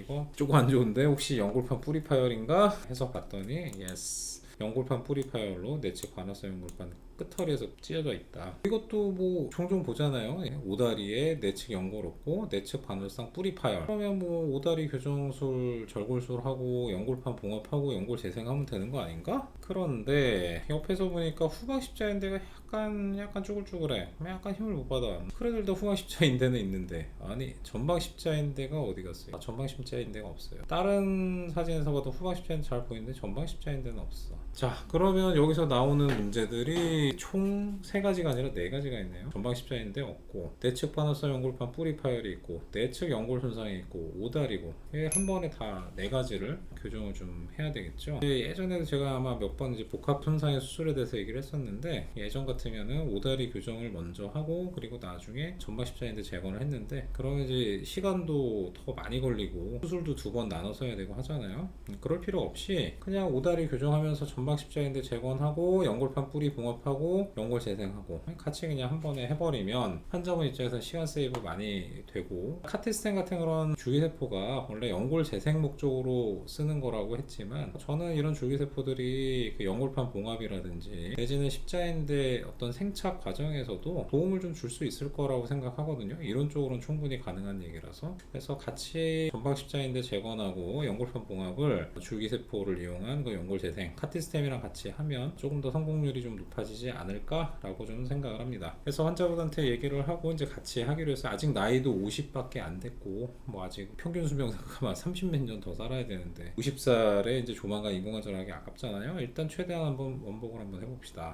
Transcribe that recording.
이거 조금 안 좋은데 혹시 연골판 뿌리 파열인가? 해서 봤더니 예스 연골판 뿌리 파열로 내측 관악성 연골판 끝털이에서 찢어져 있다. 이것도 뭐 종종 보잖아요. 예, 오다리에 내측 연골 없고 내측 반월상 뿌리 파열. 그러면 뭐 오다리 교정술, 절골술 하고 연골판 봉합하고 연골 재생하면 되는 거 아닌가? 그런데 옆에서 보니까 후방 십자인대가 약간 약간 쭈글쭈글해. 약간 힘을 못 받아. 일단 후방 십자인대는 있는데 아니 전방 십자인대가 어디 갔어요? 아, 전방 십자인대가 없어요. 다른 사진에서 봐도 후방 십자인대 잘 보이는데 전방 십자인대는 없어. 자 그러면 여기서 나오는 문제들이 총 세 가지가 아니라 네 가지가 있네요. 전방 십자인대 없고 내측 반월성 연골판 뿌리 파열이 있고 내측 연골 손상이 있고 오다리고 한 번에 다 네 가지를 교정을 좀 해야 되겠죠. 예, 예전에도 제가 아마 몇 번 이제 복합 손상의 수술에 대해서 얘기를 했었는데 예전 같으면은 오다리 교정을 먼저 하고 그리고 나중에 전방 십자인대 재건을 했는데 그러면 이제 시간도 더 많이 걸리고 수술도 두 번 나눠서 해야 되고 하잖아요. 음, 그럴 필요 없이 그냥 오다리 교정하면서 전방 십자인대 재건하고 연골판 뿌리 봉합하고 연골 재생하고 같이 그냥 한 번에 해버리면 환자분 입장에서 시간 세이브 많이 되고 카티스텐 같은 그런 줄기세포가 원래 연골 재생 목적으로 쓰는 거라고 했지만 저는 이런 줄기세포들이 그 연골판 봉합이라든지 내지는 십자인대 어떤 생착 과정에서도 도움을 좀 줄 수 있을 거라고 생각하거든요. 이런 쪽으로는 충분히 가능한 얘기라서 그래서 같이 전방 십자인대 재건하고 연골판 봉합을 줄기세포를 이용한 그 연골 재생 카티스템이랑 같이 하면 조금 더 성공률이 좀 높아지지 않을까라고 좀 생각을 합니다. 그래서 환자분한테 얘기를 하고 이제 같이 하기로 해서 아직 나이도 50밖에 안 됐고 뭐 아직 평균 수명 생각하면 30몇 년 더 살아야 되는데 50살에 이제 조만간 인공관절하기 아깝잖아요. 일단 최대한 한번 원복을 한번 해봅시다.